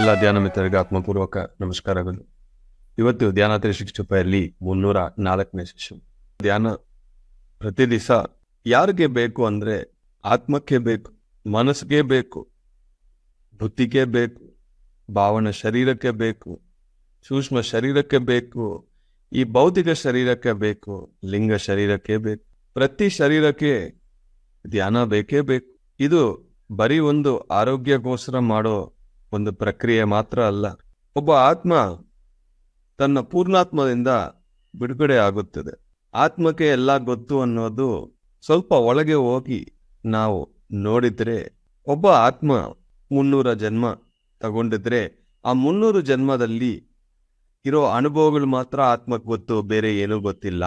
ಎಲ್ಲ ಧ್ಯಾನ ಮಿತ್ರರಿಗೆ ಆತ್ಮಪೂರ್ವಕ ನಮಸ್ಕಾರಗಳು. ಇವತ್ತು ಧ್ಯಾನ ತ್ರೀ ಸಿಕ್ಸ್ಟಿ ಫೈವ್ಲಿ ಮುನ್ನೂರ ನಾಲ್ಕನೇ ಸೆಷನ್ ಧ್ಯಾನ ಪ್ರತಿ ದಿವಸ ಯಾರಿಗೆ ಬೇಕು ಅಂದ್ರೆ ಆತ್ಮಕ್ಕೆ ಬೇಕು, ಮನಸ್ಸಿಗೆ ಬೇಕು, ಬುದ್ಧಿಗೆ ಬೇಕು, ಭಾವನ ಶರೀರಕ್ಕೆ ಬೇಕು, ಸೂಕ್ಷ್ಮ ಶರೀರಕ್ಕೆ ಬೇಕು, ಈ ಭೌತಿಕ ಶರೀರಕ್ಕೆ ಬೇಕು, ಲಿಂಗ ಶರೀರಕ್ಕೆ ಬೇಕು, ಪ್ರತಿ ಶರೀರಕ್ಕೆ ಧ್ಯಾನ ಬೇಕೇ ಬೇಕು. ಇದು ಬರೀ ಒಂದು ಆರೋಗ್ಯಕ್ಕೋಸ್ಕರ ಮಾಡೋ ಒಂದು ಪ್ರಕ್ರಿಯೆ ಮಾತ್ರ ಅಲ್ಲ. ಒಬ್ಬ ಆತ್ಮ ತನ್ನ ಪೂರ್ಣಾತ್ಮದಿಂದ ಬಿಡುಗಡೆ ಆಗುತ್ತದೆ. ಆತ್ಮಕ್ಕೆ ಎಲ್ಲ ಗೊತ್ತು ಅನ್ನೋದು ಸ್ವಲ್ಪ ಒಳಗೆ ಹೋಗಿ ನಾವು ನೋಡಿದ್ರೆ, ಒಬ್ಬ ಆತ್ಮ ಮುನ್ನೂರ ಜನ್ಮ ತಗೊಂಡಿದ್ರೆ, ಆ ಮುನ್ನೂರು ಜನ್ಮದಲ್ಲಿ ಇರೋ ಅನುಭವಗಳು ಮಾತ್ರ ಆತ್ಮಕ್ಕೆ ಗೊತ್ತು, ಬೇರೆ ಏನೂ ಗೊತ್ತಿಲ್ಲ.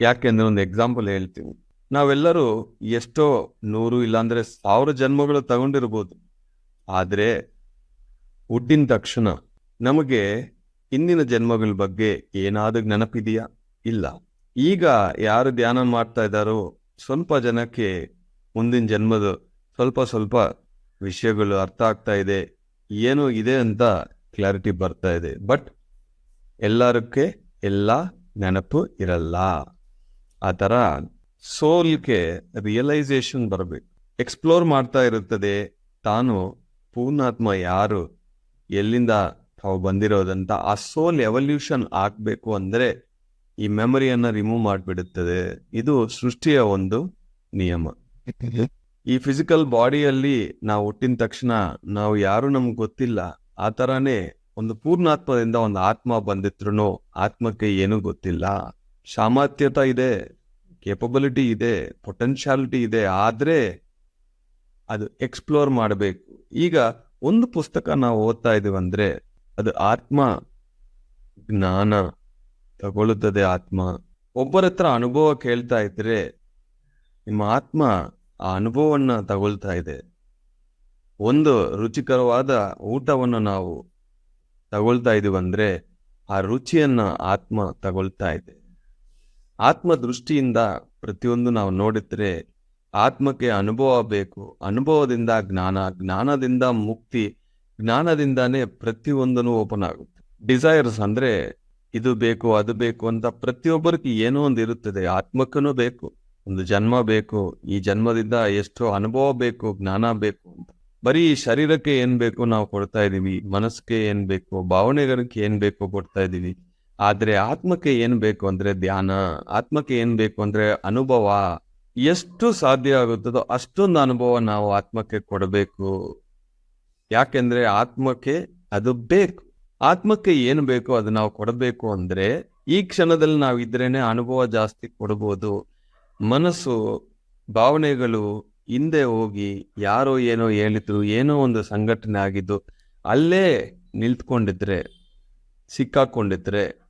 ಯಾಕೆಂದ್ರೆ ಒಂದು ಎಕ್ಸಾಂಪಲ್ ಹೇಳ್ತೀವಿ ನಾವೆಲ್ಲರೂ ಎಷ್ಟೋ ನೂರು ಇಲ್ಲಾಂದ್ರೆ ಸಾವಿರ ಜನ್ಮಗಳು ತಗೊಂಡಿರ್ಬೋದು. ಆದ್ರೆ ಹುಟ್ಟಿದ ತಕ್ಷಣ ನಮಗೆ ಹಿಂದಿನ ಜನ್ಮಗಳ ಬಗ್ಗೆ ಏನಾದ್ರೂ ನೆನಪಿದೆಯಾ? ಇಲ್ಲ. ಈಗ ಯಾರು ಧ್ಯಾನ ಮಾಡ್ತಾ ಇದ್ದಾರೋ ಸ್ವಲ್ಪ ಜನಕ್ಕೆ ಮುಂದಿನ ಜನ್ಮದ ಸ್ವಲ್ಪ ಸ್ವಲ್ಪ ವಿಷಯಗಳು ಅರ್ಥ ಆಗ್ತಾ ಇದೆ, ಏನು ಇದೆ ಅಂತ ಕ್ಲಾರಿಟಿ ಬರ್ತಾ ಇದೆ. ಬಟ್ ಎಲ್ಲರಕ್ಕೆ ಎಲ್ಲ ನೆನಪು ಇರಲ್ಲ. ಆ ಥರ ಸೋಲ್ಗೆ ರಿಯಲೈಸೇಷನ್ ಬರಬೇಕು. ಎಕ್ಸ್ಪ್ಲೋರ್ ಮಾಡ್ತಾ ಇರುತ್ತದೆ. ತಾನು ಪೂರ್ಣಾತ್ಮ ಯಾರು? ಎಲ್ಲಿಂದ ತಾವು ಬಂದಿರೋದಂತ ಆ ಸೋಲ್ ಎವಲ್ಯೂಷನ್ ಆಗ್ಬೇಕು ಅಂದ್ರೆ ಈ ಮೆಮೊರಿಯನ್ನ ರಿಮೂವ್ ಮಾಡಿಬಿಡುತ್ತದೆ. ಇದು ಸೃಷ್ಟಿಯ ಒಂದು ನಿಯಮ. ಈ ಫಿಸಿಕಲ್ ಬಾಡಿಯಲ್ಲಿ ನಾವು ಹುಟ್ಟಿದ ತಕ್ಷಣ ನಾವು ಯಾರು ನಮ್ಗೆ ಗೊತ್ತಿಲ್ಲ. ಆ ಥರನೇ ಒಂದು ಪೂರ್ಣಾತ್ಮದಿಂದ ಒಂದು ಆತ್ಮ ಬಂದಿದ್ರು ಆತ್ಮಕ್ಕೆ ಏನೂ ಗೊತ್ತಿಲ್ಲ. ಸಾಮರ್ಥ್ಯತ ಇದೆ ಕೇಪಬಿಲಿಟಿ ಇದೆ ಪೊಟೆನ್ಷಿಯಾಲಿಟಿ ಇದೆ, ಆದ್ರೆ ಅದು ಎಕ್ಸ್ಪ್ಲೋರ್ ಮಾಡಬೇಕು. ಈಗ ಒಂದು ಪುಸ್ತಕ ನಾವು ಓದ್ತಾ ಇದೀವಿ ಅಂದ್ರೆ ಅದು ಆತ್ಮ ಜ್ಞಾನ ತಗೊಳ್ಳುತ್ತದೆ ಆತ್ಮ. ಒಬ್ಬರ ಹತ್ರ ಅನುಭವ ಕೇಳ್ತಾ ಇದ್ರೆ ನಿಮ್ಮ ಆತ್ಮ ಆ ಅನುಭವವನ್ನ ತಗೊಳ್ತಾ ಇದೆ. ಒಂದು ರುಚಿಕರವಾದ ಊಟವನ್ನು ನಾವು ತಗೊಳ್ತಾ ಇದೀವಂದ್ರೆ ಆ ರುಚಿಯನ್ನ ಆತ್ಮ ತಗೊಳ್ತಾ ಇದೆ. ಆತ್ಮ ದೃಷ್ಟಿಯಿಂದ ಪ್ರತಿಯೊಂದು ನಾವು ನೋಡಿದ್ರೆ ಆತ್ಮಕ್ಕೆ ಅನುಭವ ಬೇಕು. ಅನುಭವದಿಂದ ಜ್ಞಾನ, ಜ್ಞಾನದಿಂದ ಮುಕ್ತಿ, ಜ್ಞಾನದಿಂದಾನೇ ಪ್ರತಿಯೊಂದನ್ನು ಓಪನ್ ಆಗುತ್ತೆ. ಡಿಸೈರ್ಸ್ ಅಂದ್ರೆ ಇದು ಬೇಕು, ಅದು ಬೇಕು ಅಂತ ಪ್ರತಿಯೊಬ್ಬರಿಗೆ ಏನೋ ಒಂದು ಇರುತ್ತದೆ. ಆತ್ಮಕ್ಕೂ ಬೇಕು, ಒಂದು ಜನ್ಮ ಬೇಕು, ಈ ಜನ್ಮದಿಂದ ಎಷ್ಟೋ ಅನುಭವ ಬೇಕು, ಜ್ಞಾನ ಬೇಕು ಅಂತ. ಬರೀ ಶರೀರಕ್ಕೆ ಏನ್ ಬೇಕು ನಾವು ಕೊಡ್ತಾ ಇದೀವಿ ಮನಸ್ಸಿಗೆ ಏನ್ ಬೇಕು, ಭಾವನೆಗಳಿಗೆ ಏನ್ ಬೇಕು ಕೊಡ್ತಾ ಇದ್ದೀವಿ. ಆದ್ರೆ ಆತ್ಮಕ್ಕೆ ಏನ್ ಬೇಕು ಅಂದ್ರೆ ಧ್ಯಾನ, ಆತ್ಮಕ್ಕೆ ಏನ್ ಬೇಕು ಅಂದ್ರೆ ಅನುಭವ ಎಷ್ಟು ಸಾಧ್ಯ ಆಗುತ್ತದೋ ಅಷ್ಟೊಂದು ಅನುಭವ ನಾವು ಆತ್ಮಕ್ಕೆ ಕೊಡಬೇಕು. ಯಾಕೆಂದ್ರೆ ಆತ್ಮಕ್ಕೆ ಅದು ಬೇಕು. ಆತ್ಮಕ್ಕೆ ಏನು ಬೇಕೋ ಅದು ನಾವು ಕೊಡಬೇಕು ಅಂದ್ರೆ ಈ ಕ್ಷಣದಲ್ಲಿ ನಾವು ಇದ್ರೇನೆ ಅನುಭವ ಜಾಸ್ತಿ ಕೊಡ್ಬೋದು. ಮನಸ್ಸು, ಭಾವನೆಗಳು ಹಿಂದೆ ಹೋಗಿ ಯಾರೋ ಏನೋ ಹೇಳಿದ್ರು, ಏನೋ ಒಂದು ಸಂಘಟನೆ ಆಗಿದ್ದು ಅಲ್ಲೇ ನಿಲ್ತ್ಕೊಂಡಿದ್ರೆ ಸಿಕ್ಕಾಕೊಂಡಿದ್ರೆ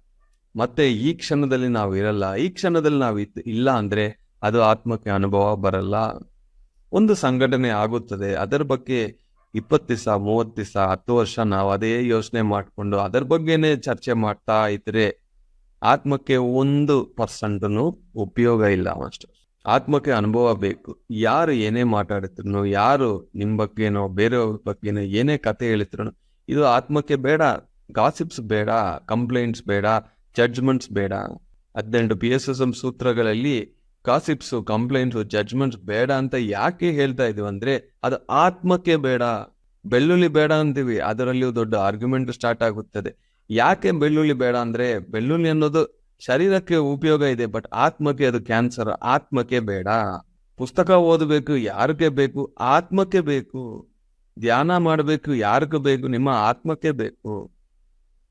ಮತ್ತೆ ಈ ಕ್ಷಣದಲ್ಲಿ ನಾವು ಇರಲ್ಲ. ಈ ಕ್ಷಣದಲ್ಲಿ ನಾವು ಇಲ್ಲ ಅಂದ್ರೆ ಅದು ಆತ್ಮಕ್ಕೆ ಅನುಭವ ಬರಲ್ಲ. ಒಂದು ಸಂಘಟನೆ ಆಗುತ್ತದೆ. ಅದರ ಬಗ್ಗೆ ಇಪ್ಪತ್ತು ದಿವಸ, ಮೂವತ್ತು ದಿವಸ, ಹತ್ತು ವರ್ಷ ನಾವು ಅದೇ ಯೋಚನೆ ಮಾಡಿಕೊಂಡು ಅದರ ಬಗ್ಗೆನೇ ಚರ್ಚೆ ಮಾಡ್ತಾ ಇದ್ರೆ ಆತ್ಮಕ್ಕೆ ಒಂದು ಪರ್ಸೆಂಟ್ನು ಉಪಯೋಗ ಇಲ್ಲ ಮಾಸ್ಟರ್. ಆತ್ಮಕ್ಕೆ ಅನುಭವ ಬೇಕು. ಯಾರು ಏನೇ ಮಾತಾಡಿದ್ರು ಯಾರು ನಿಮ್ಮ ಬಗ್ಗೆನೋ, ಬೇರೆಯವ್ರ ಬಗ್ಗೆನೋ ಏನೇ ಕತೆ ಹೇಳಿದ್ರು ಇದು ಆತ್ಮಕ್ಕೆ ಬೇಡ. ಗಾಸಿಪ್ಸ್ ಬೇಡ, ಕಂಪ್ಲೇಂಟ್ಸ್ ಬೇಡ, ಜಡ್ಜ್ಮೆಂಟ್ಸ್ ಬೇಡ. ಹದಿನೆಂಟು ಪಿ ಎಸ್ ಎಸ್ ಎಂ ಸೂತ್ರಗಳಲ್ಲಿ ಕಾಸಿಪ್ಸ್ ಕಂಪ್ಲೇಂಟ್ಸ್ ಜಡ್ಜ್ಮೆಂಟ್ಸ್ ಬೇಡ ಅಂತ ಯಾಕೆ ಹೇಳ್ತಾ ಇದೀವಿ ಅಂದ್ರೆ ಅದು ಆತ್ಮಕ್ಕೆ ಬೇಡ, ಬೆಳ್ಳುಳ್ಳಿ ಬೇಡ ಅಂತೀವಿ. ಅದರಲ್ಲಿಯೂ ದೊಡ್ಡ ಆರ್ಗ್ಯುಮೆಂಟ್ ಸ್ಟಾರ್ಟ್ ಆಗುತ್ತದೆ. ಯಾಕೆ ಬೆಳ್ಳುಳ್ಳಿ ಬೇಡ ಅಂದ್ರೆ ಬೆಳ್ಳುಳ್ಳಿ ಅನ್ನೋದು ಶರೀರಕ್ಕೆ ಉಪಯೋಗ ಇದೆ ಬಟ್ ಆತ್ಮಕ್ಕೆ ಅದು ಕ್ಯಾನ್ಸರ್ ಆತ್ಮಕ್ಕೆ ಬೇಡ. ಪುಸ್ತಕ ಓದಬೇಕು, ಯಾರಿಗೆ ಬೇಕು? ಆತ್ಮಕ್ಕೆ ಬೇಕು. ಧ್ಯಾನ ಮಾಡಬೇಕು, ಯಾರಿಗೆ ಬೇಕು? ನಿಮ್ಮ ಆತ್ಮಕ್ಕೆ ಬೇಕು.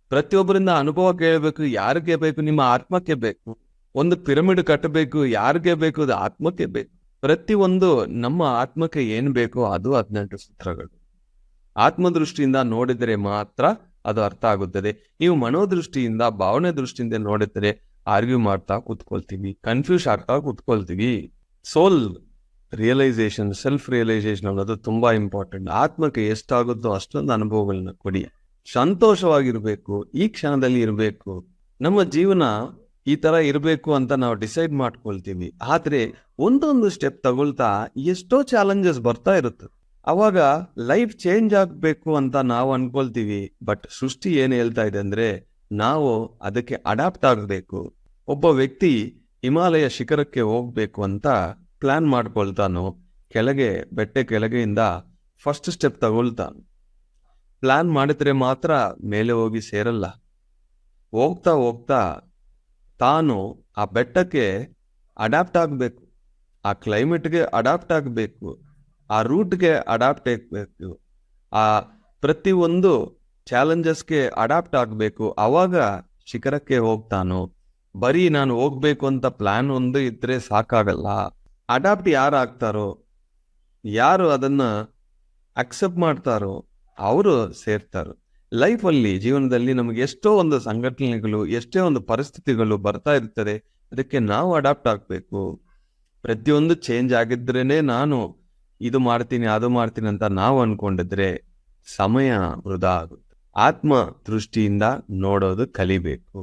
ಪ್ರತಿಯೊಬ್ಬರಿಂದ ಅನುಭವ ಕೇಳಬೇಕು, ಯಾರಿಗೆ ಬೇಕು? ನಿಮ್ಮ ಆತ್ಮಕ್ಕೆ ಬೇಕು. ಒಂದು ಪಿರಮಿಡ್ ಕಟ್ಟಬೇಕು, ಯಾರಿಗೆ ಬೇಕು, ಅದು ಆತ್ಮಕ್ಕೆ ಬೇಕು. ಪ್ರತಿಯೊಂದು ನಮ್ಮ ಆತ್ಮಕ್ಕೆ ಏನ್ ಬೇಕೋ ಅದು ಹದಿನೆಂಟು ಸೂತ್ರಗಳು. ಆತ್ಮದೃಷ್ಟಿಯಿಂದ ನೋಡಿದರೆ ಮಾತ್ರ ಅದು ಅರ್ಥ ಆಗುತ್ತದೆ. ನೀವು ಮನೋದೃಷ್ಟಿಯಿಂದ, ಭಾವನೆ ದೃಷ್ಟಿಯಿಂದ ನೋಡಿದರೆ ಆರ್ಗ್ಯೂ ಮಾಡ್ತಾ ಕೂತ್ಕೊಳ್ತೀವಿ ಕನ್ಫ್ಯೂಸ್ ಆಗ್ತಾ ಕೂತ್ಕೊಳ್ತೀವಿ. ಸೋಲ್ ರಿಯಲೈಸೇಷನ್ ಸೆಲ್ಫ್ ರಿಯಲೈಸೇಷನ್ ಅನ್ನೋದು ತುಂಬಾ ಇಂಪಾರ್ಟೆಂಟ್ ಆತ್ಮಕ್ಕೆ ಎಷ್ಟಾಗುತ್ತೋ ಅಷ್ಟೊಂದು ಅನುಭವಗಳನ್ನ ಕೊಡಿ. ಸಂತೋಷವಾಗಿರ್ಬೇಕು, ಈ ಕ್ಷಣದಲ್ಲಿ ಇರಬೇಕು. ನಮ್ಮ ಜೀವನ ಈ ತರ ಇರಬೇಕು ಅಂತ ನಾವು ಡಿಸೈಡ್ ಮಾಡ್ಕೊಳ್ತೀವಿ. ಆದ್ರೆ ಒಂದೊಂದು ಸ್ಟೆಪ್ ತಗೊಳ್ತಾ ಎಷ್ಟೋ ಚಾಲೆಂಜಸ್ ಬರ್ತಾ ಇರುತ್ತೆ. ಅವಾಗ ಲೈಫ್ ಚೇಂಜ್ ಆಗ್ಬೇಕು ಅಂತ ನಾವು ಅನ್ಕೊಳ್ತೀವಿ. ಬಟ್ ಸೃಷ್ಟಿ ಏನ್ ಹೇಳ್ತಾ ಇದೆ ಅಂದ್ರೆ ನಾವು ಅದಕ್ಕೆ ಅಡಾಪ್ಟ್ ಆಗಬೇಕು. ಒಬ್ಬ ವ್ಯಕ್ತಿ ಹಿಮಾಲಯ ಶಿಖರಕ್ಕೆ ಹೋಗ್ಬೇಕು ಅಂತ ಪ್ಲಾನ್ ಮಾಡ್ಕೊಳ್ತಾನು, ಕೆಳಗೆ, ಬೆಟ್ಟ ಕೆಳಗೆಯಿಂದ ಫಸ್ಟ್ ಸ್ಟೆಪ್ ತಗೊಳ್ತಾನು. ಪ್ಲಾನ್ ಮಾಡಿದ್ರೆ ಮಾತ್ರ ಮೇಲೆ ಹೋಗಿ ಸೇರಲ್ಲ. ಹೋಗ್ತಾ ಹೋಗ್ತಾ ತಾನು ಆ ಬೆಟ್ಟಕ್ಕೆ ಅಡಾಪ್ಟ್ ಆಗಬೇಕು, ಆ ಕ್ಲೈಮೇಟ್ಗೆ ಅಡಾಪ್ಟ್ ಆಗಬೇಕು, ಆ ರೂಟ್ಗೆ ಅಡಾಪ್ಟ್ ಆಗಬೇಕು, ಆ ಪ್ರತಿಯೊಂದು ಚಾಲೆಂಜಸ್ಗೆ ಅಡಾಪ್ಟ್ ಆಗಬೇಕು. ಅವಾಗ ಶಿಖರಕ್ಕೆ ಹೋಗ್ತಾನು ಬರೀ ನಾನು ಹೋಗ್ಬೇಕು ಅಂತ ಪ್ಲಾನ್ ಒಂದು ಇದ್ರೆ ಸಾಕಾಗಲ್ಲ. ಅಡಾಪ್ಟ್ ಯಾರು ಆಗ್ತಾರೋ, ಯಾರು ಅದನ್ನ ಅಕ್ಸೆಪ್ಟ್ ಮಾಡ್ತಾರೋ, ಅವರು ಸೇರ್ತಾರೋ. ಲೈಫಲ್ಲಿ ಜೀವನದಲ್ಲಿ ನಮಗೆ ಎಷ್ಟೋ ಒಂದು ಸಂಘಟನೆಗಳು, ಎಷ್ಟೇ ಒಂದು ಪರಿಸ್ಥಿತಿಗಳು ಬರ್ತಾ ಇರ್ತದೆ, ಅದಕ್ಕೆ ನಾವು ಅಡಾಪ್ಟ್ ಆಗಬೇಕು. ಪ್ರತಿಯೊಂದು ಚೇಂಜ್ ಆಗಿದ್ರೇನೆ ನಾನು ಇದು ಮಾಡ್ತೀನಿ, ಅದು ಮಾಡ್ತೀನಿ ಅಂತ ನಾವು ಅನ್ಕೊಂಡಿದ್ರೆ ಸಮಯ ವೃಧಾ ಆಗುತ್ತೆ. ಆತ್ಮ ದೃಷ್ಟಿಯಿಂದ ನೋಡೋದು ಕಲಿಬೇಕು.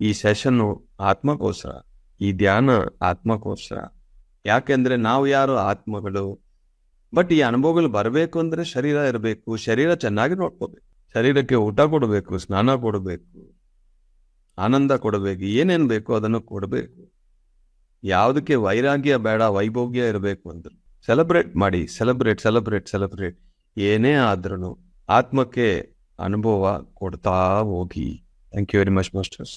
ಈ ಸೆಷನ್ನು ಆತ್ಮಕೋಸ್ಕರ ಈ ಧ್ಯಾನ ಆತ್ಮಕೋಸ್ಕರ ಯಾಕೆಂದ್ರೆ ನಾವು ಯಾರು ಆತ್ಮಗಳು? ಬಟ್ ಈ ಅನುಭವಗಳು ಬರಬೇಕು ಅಂದ್ರೆ ಶರೀರ ಇರಬೇಕು. ಶರೀರ ಚೆನ್ನಾಗಿ ನೋಡ್ಕೋಬೇಕು. ಶರೀರಕ್ಕೆ ಊಟ ಕೊಡಬೇಕು, ಸ್ನಾನ ಕೊಡಬೇಕು, ಆನಂದ ಕೊಡಬೇಕು, ಏನೇನು ಬೇಕೋ ಅದನ್ನು ಕೊಡಬೇಕು. ಯಾವುದಕ್ಕೆ ವೈರಾಗ್ಯ ಬೇಡ, ವೈಭೋಗ್ಯ ಇರಬೇಕು ಅಂದರು ಸೆಲೆಬ್ರೇಟ್ ಮಾಡಿ, ಸೆಲೆಬ್ರೇಟ್ ಸೆಲೆಬ್ರೇಟ್ ಸೆಲೆಬ್ರೇಟ್. ಏನೇ ಆದ್ರೂ ಆತ್ಮಕ್ಕೆ ಅನುಭವ ಕೊಡ್ತಾ ಹೋಗಿ. Thank you very much masters